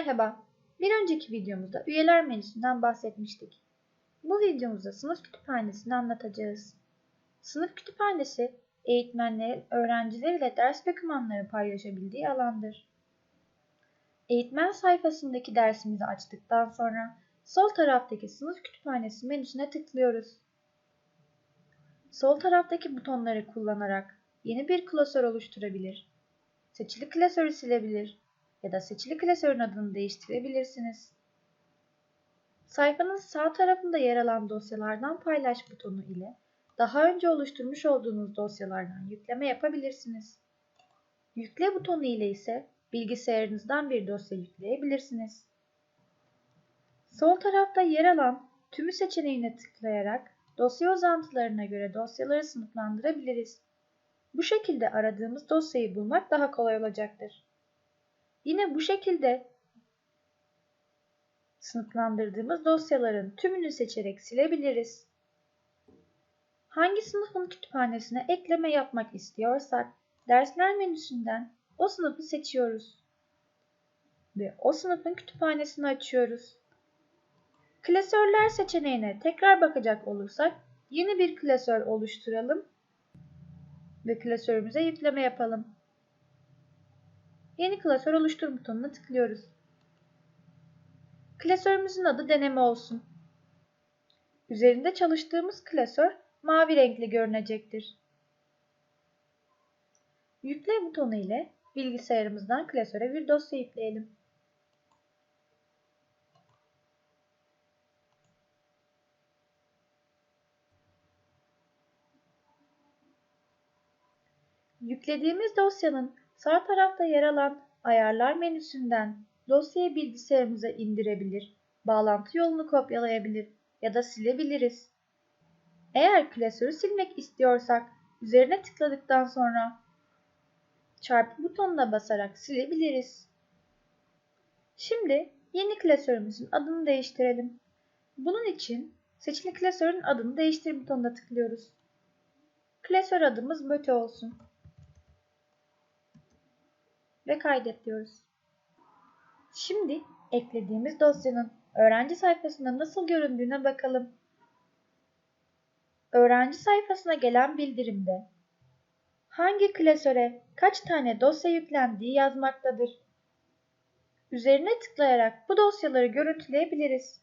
Merhaba. Bir önceki videomuzda üyeler menüsünden bahsetmiştik. Bu videomuzda sınıf kütüphanesini anlatacağız. Sınıf kütüphanesi, eğitmenlerin öğrencileriyle ders dokümanları paylaşabildiği alandır. Eğitmen sayfasındaki dersimizi açtıktan sonra sol taraftaki sınıf kütüphanesi menüsüne tıklıyoruz. Sol taraftaki butonları kullanarak yeni bir klasör oluşturabilir, seçili klasörü silebilir ya da seçili klasörün adını değiştirebilirsiniz. Sayfanın sağ tarafında yer alan dosyalardan paylaş butonu ile daha önce oluşturmuş olduğunuz dosyalardan yükleme yapabilirsiniz. Yükle butonu ile ise bilgisayarınızdan bir dosya yükleyebilirsiniz. Sol tarafta yer alan tümü seçeneğine tıklayarak dosya uzantılarına göre dosyaları sınıflandırabiliriz. Bu şekilde aradığımız dosyayı bulmak daha kolay olacaktır. Yine bu şekilde sınıflandırdığımız dosyaların tümünü seçerek silebiliriz. Hangi sınıfın kütüphanesine ekleme yapmak istiyorsak dersler menüsünden o sınıfı seçiyoruz ve o sınıfın kütüphanesini açıyoruz. Klasörler seçeneğine tekrar bakacak olursak yeni bir klasör oluşturalım ve klasörümüze yükleme yapalım. Yeni klasör oluştur butonuna tıklıyoruz. Klasörümüzün adı deneme olsun. Üzerinde çalıştığımız klasör mavi renkli görünecektir. Yükle butonu ile bilgisayarımızdan klasöre bir dosya yükleyelim. Yüklediğimiz dosyanın sağ tarafta yer alan Ayarlar menüsünden dosyayı bilgisayarımıza indirebilir, bağlantı yolunu kopyalayabilir ya da silebiliriz. Eğer klasörü silmek istiyorsak üzerine tıkladıktan sonra çarpı butonuna basarak silebiliriz. Şimdi yeni klasörümüzün adını değiştirelim. Bunun için seçili klasörün adını değiştir butonuna tıklıyoruz. Klasör adımız Möte olsun ve kaydet diyoruz. Şimdi eklediğimiz dosyanın öğrenci sayfasında nasıl göründüğüne bakalım. Öğrenci sayfasına gelen bildirimde hangi klasöre kaç tane dosya yüklendiği yazmaktadır. Üzerine tıklayarak bu dosyaları görüntüleyebiliriz.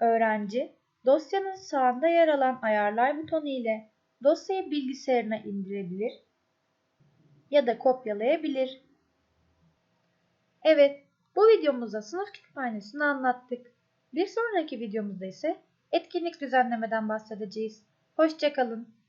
Öğrenci, dosyanın sağında yer alan ayarlar butonu ile dosyayı bilgisayarına indirebilir ya da kopyalayabilir. Evet, bu videomuzda sınıf kütüphanesini anlattık. Bir sonraki videomuzda ise etkinlik düzenlemeden bahsedeceğiz. Hoşçakalın.